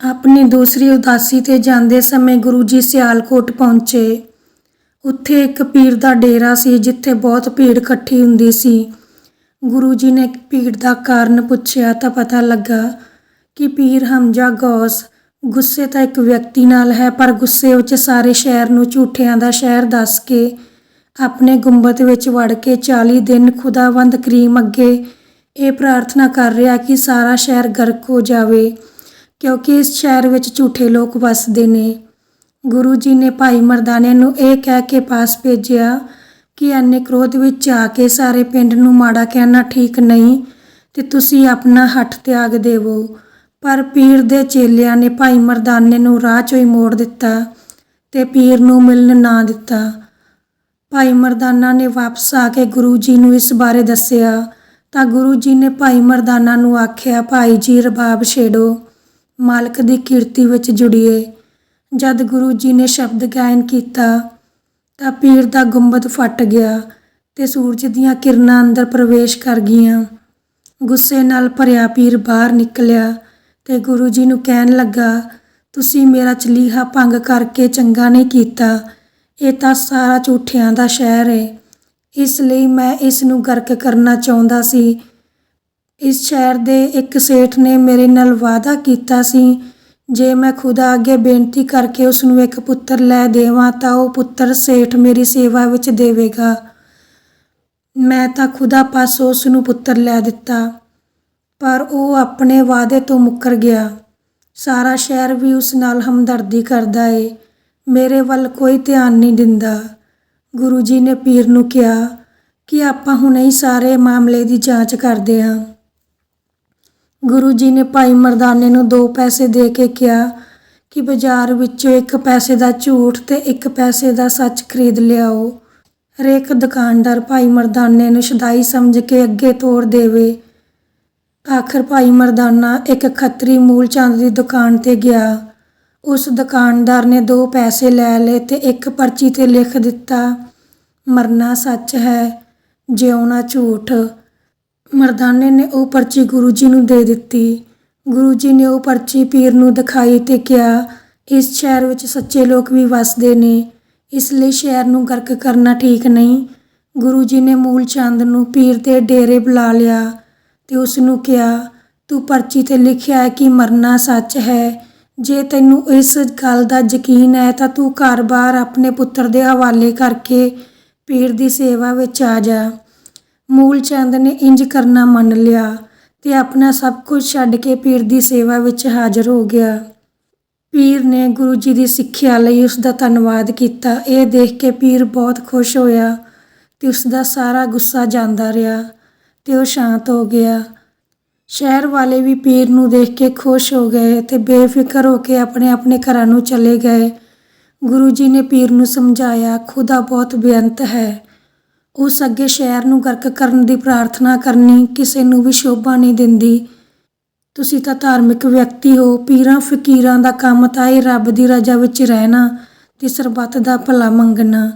ਆਪਣੀ ਦੂਸਰੀ ਉਦਾਸੀ ਤੇ ਜਾਂਦੇ ਸਮੇਂ ਗੁਰੂ ਜੀ ਸਿਆਲਕੋਟ ਪਹੁੰਚੇ। ਉੱਥੇ ਇੱਕ ਪੀਰ ਦਾ ਡੇਰਾ ਸੀ, ਜਿੱਥੇ ਬਹੁਤ ਭੀੜ ਇਕੱਠੀ ਹੁੰਦੀ ਸੀ। ਗੁਰੂ ਜੀ ਨੇ ਭੀੜ ਦਾ ਕਾਰਨ ਪੁੱਛਿਆ ਤਾਂ ਪਤਾ ਲੱਗਾ ਕਿ ਪੀਰ ਹਮਜ਼ਾ ਗੌਸ ਗੁੱਸੇ ਤਾਂ ਇੱਕ ਵਿਅਕਤੀ ਨਾਲ ਹੈ, ਪਰ ਗੁੱਸੇ ਵਿੱਚ ਸਾਰੇ ਸ਼ਹਿਰ ਨੂੰ ਝੂਠਿਆਂ ਦਾ ਸ਼ਹਿਰ ਦੱਸ ਕੇ ਆਪਣੇ ਗੁੰਬਦ ਵਿੱਚ ਵੜ ਕੇ 40 ਦਿਨ ਖੁਦਾਵੰਦ ਕਰੀਮ ਅੱਗੇ ਇਹ ਪ੍ਰਾਰਥਨਾ ਕਰ ਰਿਹਾ ਕਿ ਸਾਰਾ ਸ਼ਹਿਰ ਗਰਕ ਹੋ ਜਾਵੇ। ਕਿਉਂਕਿ ਇਸ ਸ਼ਹਿਰ ਵਿੱਚ ਝੂਠੇ ਲੋਕ ਵੱਸਦੇ ਨੇ। ਗੁਰੂ ਜੀ ਨੇ ਭਾਈ ਮਰਦਾਨੇ ਨੂੰ ਇਹ ਕਹਿ ਕੇ ਪਾਸ ਭੇਜਿਆ ਕਿ ਐਨੇ ਕ੍ਰੋਧ ਵਿੱਚ ਆ ਕੇ ਸਾਰੇ ਪਿੰਡ ਨੂੰ ਮਾੜਾ ਕਹਿਣਾ ਠੀਕ ਨਹੀਂ ਤੇ ਤੁਸੀਂ ਆਪਣਾ ਹੱਠ ਤਿਆਗ ਦੇਵੋ। ਪਰ ਪੀਰ ਦੇ ਚੇਲਿਆਂ ਨੇ ਭਾਈ ਮਰਦਾਨੇ ਨੂੰ ਰਾਹ ਚੋਂ ਹੀ ਮੋੜ ਦਿੱਤਾ ਤੇ ਪੀਰ ਨੂੰ ਮਿਲਣ ਨਾ ਦਿੱਤਾ। ਭਾਈ ਮਰਦਾਨਾ ਨੇ ਵਾਪਸ ਆ ਕੇ ਗੁਰੂ ਜੀ ਨੂੰ ਇਸ ਬਾਰੇ ਦੱਸਿਆ ਤਾਂ ਗੁਰੂ ਜੀ ਨੇ ਭਾਈ ਮਰਦਾਨਾ ਨੂੰ ਆਖਿਆ, ਭਾਈ ਜੀ, ਰਬਾਬ ਛੇੜੋ। ਮਾਲਕ ਦੀ ਕੀਰਤੀ ਵਿੱਚ ਜੁੜੀਏ। ਜਦ ਗੁਰੂ ਜੀ ਨੇ ਸ਼ਬਦ ਗਾਇਨ ਕੀਤਾ, ਤਾਂ ਪੀਰ ਦਾ ਗੁੰਬਦ ਫਟ ਗਿਆ ਤੇ ਸੂਰਜ ਦੀਆਂ ਕਿਰਨਾਂ ਅੰਦਰ ਪ੍ਰਵੇਸ਼ ਕਰ ਗਈਆਂ। ਗੁੱਸੇ ਨਾਲ ਭਰਿਆ ਪੀਰ ਬਾਹਰ ਨਿਕਲਿਆ ਤੇ ਗੁਰੂ ਜੀ ਨੂੰ ਕਹਿਣ ਲੱਗਾ, ਤੁਸੀਂ ਮੇਰਾ ਚਲੀਹਾ ਭੰਗ ਕਰਕੇ ਚੰਗਾ ਨਹੀਂ ਕੀਤਾ। ਇਹ ਤਾਂ ਸਾਰਾ ਝੂਠਿਆਂ ਦਾ ਸ਼ਹਿਰ ਹੈ ਇਸ ਲਈ ਮੈਂ ਇਸ ਨੂੰ ਗਰਕ ਕਰਨਾ ਚਾਹੁੰਦਾ ਸੀ ਇਸ ਸ਼ਹਿਰ ਦੇ ਇੱਕ ਸੇਠ ਨੇ ਮੇਰੇ ਨਾਲ ਵਾਅਦਾ ਕੀਤਾ ਸੀ, ਜੇ ਮੈਂ ਖੁਦਾ ਅੱਗੇ ਬੇਨਤੀ ਕਰਕੇ ਉਸ ਨੂੰ ਇੱਕ ਪੁੱਤਰ ਲੈ ਦੇਵਾਂ ਤਾਂ ਉਹ ਪੁੱਤਰ ਸੇਠ ਮੇਰੀ ਸੇਵਾ ਵਿੱਚ ਦੇਵੇਗਾ। ਮੈਂ ਤਾਂ ਖੁਦਾ ਪਾਸੋਂ ਉਸ ਨੂੰ ਪੁੱਤਰ ਲੈ ਦਿੱਤਾ, ਪਰ ਉਹ ਆਪਣੇ ਵਾਅਦੇ ਤੋਂ ਮੁੱਕਰ ਗਿਆ। ਸਾਰਾ ਸ਼ਹਿਰ ਵੀ ਉਸ ਨਾਲ ਹਮਦਰਦੀ ਕਰਦਾ ਏ, ਮੇਰੇ ਵੱਲ ਕੋਈ ਧਿਆਨ ਨਹੀਂ ਦਿੰਦਾ। ਗੁਰੂ ਜੀ ਨੇ ਪੀਰ ਨੂੰ ਕਿਹਾ ਕਿ ਆਪਾਂ ਹੁਣੇ ਹੀ ਸਾਰੇ ਮਾਮਲੇ ਦੀ ਜਾਂਚ ਕਰਦੇ ਹਾਂ ਗੁਰੂ ਜੀ ਨੇ ਭਾਈ ਮਰਦਾਨੇ ਨੂੰ ਦੋ ਪੈਸੇ ਦੇ ਕੇ ਕਿਹਾ ਕਿ ਬਾਜ਼ਾਰ ਵਿੱਚੋਂ ਇੱਕ ਪੈਸੇ ਦਾ ਝੂਠ ਤੇ ਇੱਕ ਪੈਸੇ ਦਾ ਸੱਚ ਖਰੀਦ ਲਿਆਓ। ਹਰੇਕ ਦੁਕਾਨਦਾਰ ਭਾਈ ਮਰਦਾਨੇ ਨੂੰ ਸ਼ਦਾਈ ਸਮਝ ਕੇ ਅੱਗੇ ਤੋਰ ਦੇਵੇ। ਆਖਰ ਭਾਈ ਮਰਦਾਨਾ ਇੱਕ ਖੱਤਰੀ ਮੂਲ ਚੰਦ ਦੀ ਦੁਕਾਨ ਤੇ ਗਿਆ। ਉਸ ਦੁਕਾਨਦਾਰ ਨੇ ਦੋ ਪੈਸੇ ਲੈ ਲਏ ਤੇ ਇੱਕ ਪਰਚੀ ਤੇ ਲਿਖ ਦਿੱਤਾ, ਮਰਨਾ ਸੱਚ ਹੈ, ਜਿਉਣਾ ਝੂਠ। ਮਰਦਾਨੇ ਨੇ ਉਹ ਪਰਚੀ ਗੁਰੂ ਜੀ ਨੂੰ ਦੇ ਦਿੱਤੀ। ਗੁਰੂ ਜੀ ਨੇ ਉਹ ਪਰਚੀ ਪੀਰ ਨੂੰ ਦਿਖਾਈ ਤੇ ਕਿਹਾ, ਇਸ ਸ਼ਹਿਰ ਵਿੱਚ ਸੱਚੇ ਲੋਕ ਵੀ ਵੱਸਦੇ ਨੇ। ਇਸ ਲਈ ਸ਼ਹਿਰ ਨੂੰ ਗਰਕ ਕਰਨਾ ਠੀਕ ਨਹੀਂ। ਗੁਰੂ ਜੀ ਨੇ ਮੂਲ ਚੰਦ ਨੂੰ ਪੀਰ ਦੇ ਡੇਰੇ ਬੁਲਾ ਲਿਆ ਤੇ ਉਸ ਨੂੰ ਕਿਹਾ, ਤੂੰ ਪਰਚੀ ਤੇ ਲਿਖਿਆ ਹੈ ਕਿ ਮਰਨਾ ਸੱਚ ਹੈ। ਜੇ ਤੈਨੂੰ ਇਸ ਗੱਲ ਦਾ ਯਕੀਨ ਹੈ ਤਾਂ ਤੂੰ ਘਰ-ਬਾਰ ਆਪਣੇ ਪੁੱਤਰ ਦੇ ਹਵਾਲੇ ਕਰਕੇ ਪੀਰ ਦੀ ਸੇਵਾ ਵਿੱਚ ਆ ਜਾ। ਮੂਲ ਚੰਦ ਨੇ ਇੰਜ ਕਰਨਾ ਮੰਨ ਲਿਆ ਤੇ ਆਪਣਾ ਸਭ ਕੁਝ ਛੱਡ ਕੇ ਪੀਰ ਦੀ ਸੇਵਾ ਵਿੱਚ ਹਾਜ਼ਰ ਹੋ ਗਿਆ। ਪੀਰ ਨੇ ਗੁਰੂ ਜੀ ਦੀ ਸਿੱਖਿਆ ਲਈ ਉਸ ਦਾ ਧੰਨਵਾਦ ਕੀਤਾ। ਇਹ ਦੇਖ ਕੇ ਪੀਰ ਬਹੁਤ ਖੁਸ਼ ਹੋਇਆ ਤੇ ਉਸ ਦਾ ਸਾਰਾ ਗੁੱਸਾ ਜਾਂਦਾ ਰਿਹਾ ਤੇ ਉਹ ਸ਼ਾਂਤ ਹੋ ਗਿਆ। ਸ਼ਹਿਰ ਵਾਲੇ ਵੀ ਪੀਰ ਨੂੰ ਦੇਖ ਕੇ ਖੁਸ਼ ਹੋ ਗਏ ਤੇ ਬੇਫਿਕਰ ਹੋ ਕੇ ਆਪਣੇ ਆਪਣੇ ਘਰਾਂ ਨੂੰ ਚਲੇ ਗਏ। ਗੁਰੂ ਜੀ ਨੇ ਪੀਰ ਨੂੰ ਸਮਝਾਇਆ, ਖੁਦਾ ਬਹੁਤ ਬੇਅੰਤ ਹੈ। ਉਸ ਅੱਗੇ ਸ਼ਹਿਰ ਨੂੰ ਗਰਕ ਕਰਨ ਦੀ ਪ੍ਰਾਰਥਨਾ ਕਰਨੀ ਕਿਸੇ ਨੂੰ ਵੀ ਸ਼ੋਭਾ ਨਹੀਂ ਦਿੰਦੀ। ਤੁਸੀਂ ਤਾਂ ਧਾਰਮਿਕ ਵਿਅਕਤੀ ਹੋ, ਪੀਰਾਂ ਫਕੀਰਾਂ ਦਾ ਕੰਮ ਤਾਂ ਇਹ ਰੱਬ ਦੀ ਰਜ਼ਾ ਵਿੱਚ ਰਹਿਣਾ ਤੇ ਸਰਬੱਤ ਦਾ ਭਲਾ ਮੰਗਣਾ।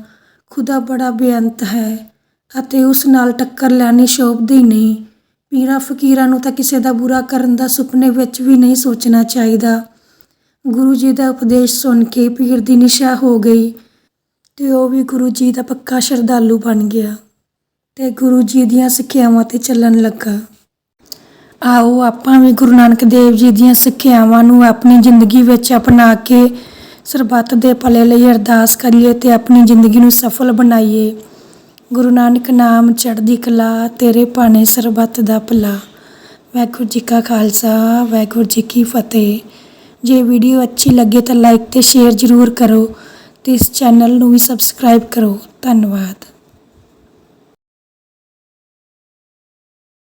ਖੁਦਾ ਬੜਾ ਬੇਅੰਤ ਹੈ ਅਤੇ ਉਸ ਨਾਲ ਟੱਕਰ ਲੈਣੀ ਸ਼ੋਭਦੀ ਨਹੀਂ। ਪੀਰਾਂ ਫਕੀਰਾਂ ਨੂੰ ਤਾਂ ਕਿਸੇ ਦਾ ਬੁਰਾ ਕਰਨ ਦਾ ਸੁਪਨੇ ਵਿੱਚ ਵੀ ਨਹੀਂ ਸੋਚਣਾ ਚਾਹੀਦਾ। ਗੁਰੂ ਜੀ ਦਾ ਉਪਦੇਸ਼ ਸੁਣ ਕੇ ਪੀਰ ਦੀ ਨਿਸ਼ਾ ਹੋ ਗਈ। ਅਤੇ ਉਹ ਵੀ ਗੁਰੂ ਜੀ ਦਾ ਪੱਕਾ ਸ਼ਰਧਾਲੂ ਬਣ ਗਿਆ ਅਤੇ ਗੁਰੂ ਜੀ ਦੀਆਂ ਸਿੱਖਿਆਵਾਂ ਤੇ ਚੱਲਣ ਲੱਗਾ। ਆਓ ਆਪਾਂ ਵੀ ਗੁਰੂ ਨਾਨਕ ਦੇਵ ਜੀ ਦੀਆਂ ਸਿੱਖਿਆਵਾਂ ਨੂੰ ਆਪਣੀ ਜ਼ਿੰਦਗੀ ਵਿੱਚ ਅਪਣਾ ਕੇ ਸਰਬੱਤ ਦੇ ਭਲੇ ਲਈ ਅਰਦਾਸ ਕਰੀਏ ਤੇ ਆਪਣੀ ਜ਼ਿੰਦਗੀ ਨੂੰ ਸਫਲ ਬਣਾਈਏ। ਗੁਰੂ ਨਾਨਕ ਨਾਮ ਚੜ੍ਹਦੀ ਕਲਾ, ਤੇਰੇ ਭਾਣੇ ਸਰਬੱਤ ਦਾ ਭਲਾ। ਵਾਹਿਗੁਰੂ ਜੀ ਕਾ ਖਾਲਸਾ, ਵਾਹਿਗੁਰੂ ਜੀ ਕੀ ਫਤਿਹ। ਜੇ ਵੀਡੀਓ ਅੱਛੀ ਲੱਗੇ ਤਾਂ ਲਾਈਕ ਤੇ ਸ਼ੇਅਰ ਜ਼ਰੂਰ ਕਰੋ। ਤੇ ਇਸ ਚੈਨਲ ਨੂੰ ਵੀ ਸਬਸਕ੍ਰਾਈਬ ਕਰੋ। ਧੰਨਵਾਦ।